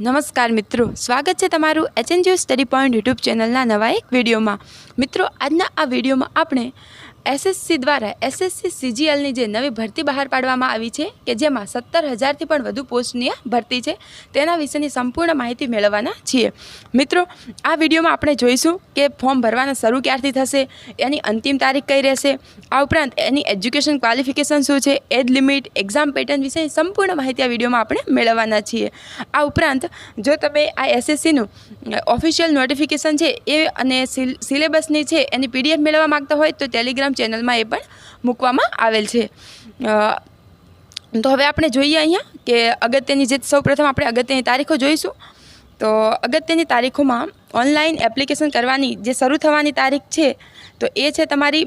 નમસ્કાર મિત્રો, સ્વાગત છે તમારું એચએનજીઓ સ્ટડી પોઈન્ટ યુટ્યુબ ચેનલના નવા એક વિડીયોમાં. મિત્રો, આજના આ વિડીયોમાં આપણે એસએસસી દ્વારા એસએસસી સીજીએલની જે નવી ભરતી બહાર પાડવામાં આવી છે, કે જેમાં સત્તર હજારથી પણ વધુ પોસ્ટની ભરતી છે, તેના વિશેની સંપૂર્ણ માહિતી મેળવવાના છીએ. મિત્રો, આ વિડીયોમાં આપણે જોઈશું કે ફોર્મ ભરવાના શરૂ ક્યારથી થશે, એની અંતિમ તારીખ કઈ રહેશે, આ ઉપરાંત એની એજ્યુકેશન ક્વોલિફિકેશન શું છે, એજ લિમિટ, એક્ઝામ પેટર્ન વિશેની સંપૂર્ણ માહિતી આ વિડીયોમાં આપણે મેળવવાના છીએ. આ ઉપરાંત, જો તમે આ એસએસસીનું ઓફિશિયલ નોટિફિકેશન છે એ અને સિલેબસની છે, એની પીડીએફ મેળવવા માગતા હોય તો ટેલિગ્રામ ચેનલમાં એ પણ મૂકવામાં આવેલ છે. તો હવે આપણે જોઈએ અહીંયા કે અગત્યની જે સૌપ્રથમ આપણે અગત્યની તારીખો જોઈશું. તો અગત્યની તારીખોમાં ઓનલાઈન એપ્લિકેશન કરવાની જે શરૂ થવાની તારીખ છે, તો એ છે તમારી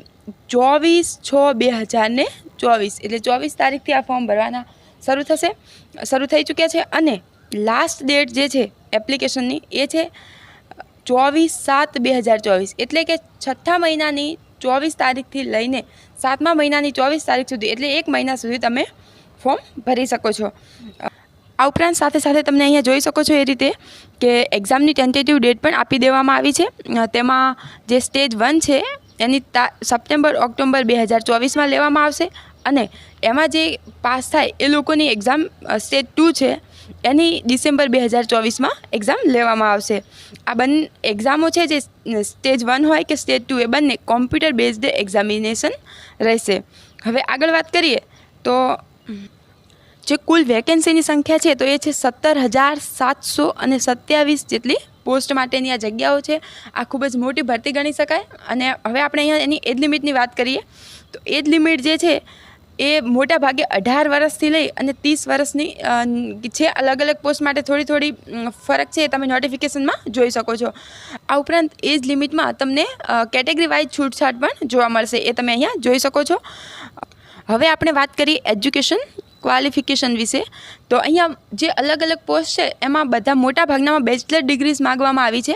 ચોવીસ છ બે હજારને ચોવીસ. એટલે ચોવીસ તારીખથી આ ફોર્મ ભરવાના શરૂ થશે, શરૂ થઈ ચૂક્યા છે અને લાસ્ટ ડેટ જે છે એપ્લિકેશનની એ છે ચોવીસ સાત બે હજાર ચોવીસ. એટલે કે છઠ્ઠા મહિનાની ચોવીસ તારીખથી લઈને સાતમા મહિનાની ચોવીસ તારીખ સુધી, એટલે એક મહિના સુધી તમે ફોર્મ ભરી શકો છો. આ ઉપરાંત સાથે સાથે તમને અહીંયા જોઈ શકો છો એ રીતે કે એક્ઝામની ટેન્ટેટિવ ડેટ પણ આપી દેવામાં આવી છે. તેમાં જે સ્ટેજ વન છે, એની સપ્ટેમ્બર ઓક્ટોબર બે હજાર ચોવીસમાં લેવામાં આવશે. અને એમાં જે પાસ થાય એ લોકોની એક્ઝામ સ્ટેજ ટુ છે એની ડિસેમ્બર બે હજાર ચોવીસમાં એક્ઝામ લેવામાં આવશે. આ બંને એક્ઝામો છે જે સ્ટેજ વન હોય કે સ્ટેજ ટુ એ બંને કોમ્પ્યુટર બેઝડ એક્ઝામિનેશન રહેશે. હવે આગળ વાત કરીએ, તો જે કુલ વેકેન્સીની સંખ્યા છે, તો એ છે સત્તર હજાર સાતસો અને સત્યાવીસ જેટલી પોસ્ટ માટેની આ જગ્યાઓ છે. આ ખૂબ જ મોટી ભરતી ગણી શકાય. અને હવે આપણે અહીંયા એની એજ લિમિટની વાત કરીએ, તો એજ લિમિટ જે છે એ મોટા ભાગે અઢાર વર્ષથી લઈ અને ત્રીસ વર્ષની છે અલગ અલગ પોસ્ટ માટે થોડી થોડી ફરક છે એ તમે નોટિફિકેશનમાં જોઈ શકો છો. આ ઉપરાંત એજ લિમિટમાં તમને કેટેગરી વાઇઝ છૂટછાટ પણ જોવા મળશે એ તમે અહીંયા જોઈ શકો છો. હવે આપણે વાત કરીએ એજ્યુકેશન ક્વોલિફિકેશન વિશે. તો અહીંયા જે અલગ અલગ પોસ્ટ છે, એમાં બધા મોટા ભાગનામાં બેચલર ડિગ્રીઝ માગવામાં આવી છે.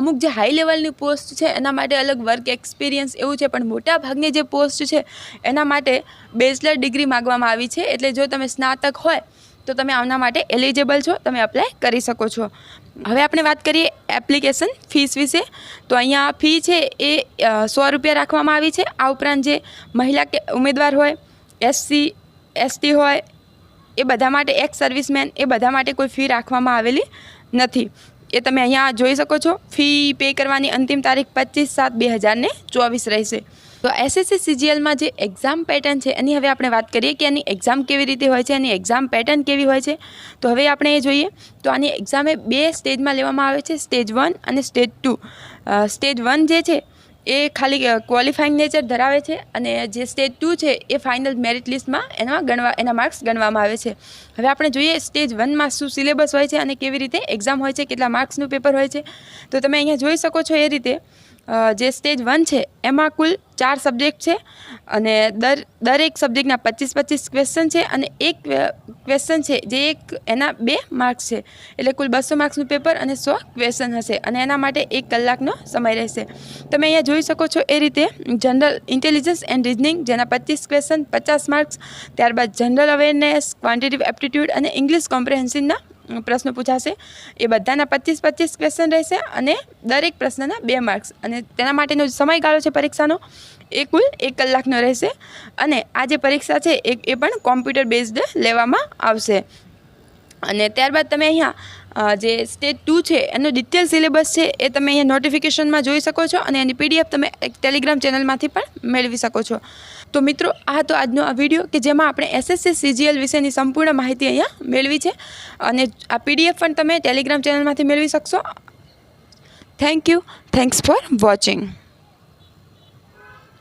અમુક જે હાઈ લેવલની પોસ્ટ છે, એના માટે અલગ વર્ક એક્સપિરિયન્સ એવું છે, પણ મોટા ભાગની જે પોસ્ટ છે, એના માટે બેચલર ડિગ્રી માગવામાં આવી છે. એટલે જો તમે સ્નાતક હોય, તો તમે આના માટે એલિજિબલ છો, તમે અપ્લાય કરી શકો છો. હવે આપણે વાત કરીએ એપ્લિકેશન ફીસ વિશે. તો અહીંયા ફી છે એ સો રૂપિયા રાખવામાં આવી છે. આ ઉપરાંત જે મહિલા કે ઉમેદવાર હોય એસસી એસટી હોય, એ બધા માટે એક્સ સર્વિસમેન, એ બધા માટે કોઈ ફી રાખવામાં આવેલી નથી. એ તમે અહીંયા જોઈ શકો છો. ફી પે કરવાની અંતિમ તારીખ પચીસ સાત બે હજારને ચોવીસ રહેશે. તો એસએસસી સીજીએલમાં જે એક્ઝામ પેટર્ન છે, એની હવે આપણે વાત કરીએ કે એની એક્ઝામ કેવી રીતે હોય છે, એની એક્ઝામ પેટર્ન કેવી હોય છે. તો હવે આપણે એ જોઈએ. તો આની એક્ઝામ બે સ્ટેજમાં લેવામાં આવે છે સ્ટેજ વન અને સ્ટેજ ટુ સ્ટેજ વન જે છે એ ખાલી ક્વોલિફાઈંગ નેચર ધરાવે છે અને જે સ્ટેજ ટુ છે એ ફાઇનલ મેરિટ લિસ્ટમાં એમાં ગણવા, એના માર્ક્સ ગણવામાં આવે છે. હવે આપણે જોઈએ સ્ટેજ વનમાં શું સિલેબસ હોય છે અને કેવી રીતે એક્ઝામ હોય છે, કેટલા માર્ક્સનું પેપર હોય છે. તો તમે અહીંયા જોઈ શકો છો એ રીતે જે સ્ટેજ વન છે, એમાં કુલ ચાર સબ્જેક્ટ છે અને દર, દરેક સબ્જેક્ટના પચીસ પચીસ ક્વેશ્ચન છે અને એક ક્વેશ્ચન છે જે એક, એના બે માર્ક્સ છે. એટલે કુલ બસો માર્ક્સનું પેપર અને સો ક્વેશ્ચન હશે અને એના માટે એક કલાકનો સમય રહેશે. તમે અહીંયા જોઈ શકો છો એ રીતે જનરલ ઇન્ટેલિજન્સ એન્ડ રિઝનિંગ જેના પચીસ ક્વેશ્ચન પચાસ માર્ક્સ ત્યારબાદ જનરલ અવેરનેસ ક્વોન્ટિટિવ એપ્ટિટ્યૂડ અને ઇંગ્લિશ કોમ્પ્રિહેન્શનના પ્રશ્નો પૂછાશે. એ બધાના પચીસ પચીસ ક્વેશ્ચન રહેશે અને દરેક પ્રશ્નના બે માર્ક્સ અને તેના માટેનો સમયગાળો છે પરીક્ષાનો. એ કુલ એક કલાકનો રહેશે. અને આ જે પરીક્ષા છે, એ પણ કોમ્પ્યુટર બેઝડ લેવામાં આવશે. અને ત્યારબાદ તમે અહીંયા જે સ્ટેજ ટુ છે, એનો ડિટેલ સિલેબસ છે, એ તમે અહીંયા નોટિફિકેશનમાં જોઈ શકો છો અને એની પીડીએફ તમે એક ટેલિગ્રામ ચેનલમાંથી પણ મેળવી શકો છો. તો મિત્રો, આ તો આજનો આ વીડિયો કે જેમાં આપણે એસએસસી સીજીએલ વિશેની સંપૂર્ણ માહિતી અહીંયા મેળવી છે અને આ પીડીએફ પણ તમે ટેલિગ્રામ ચેનલમાંથી મેળવી શકશો. Thank you thanks for watching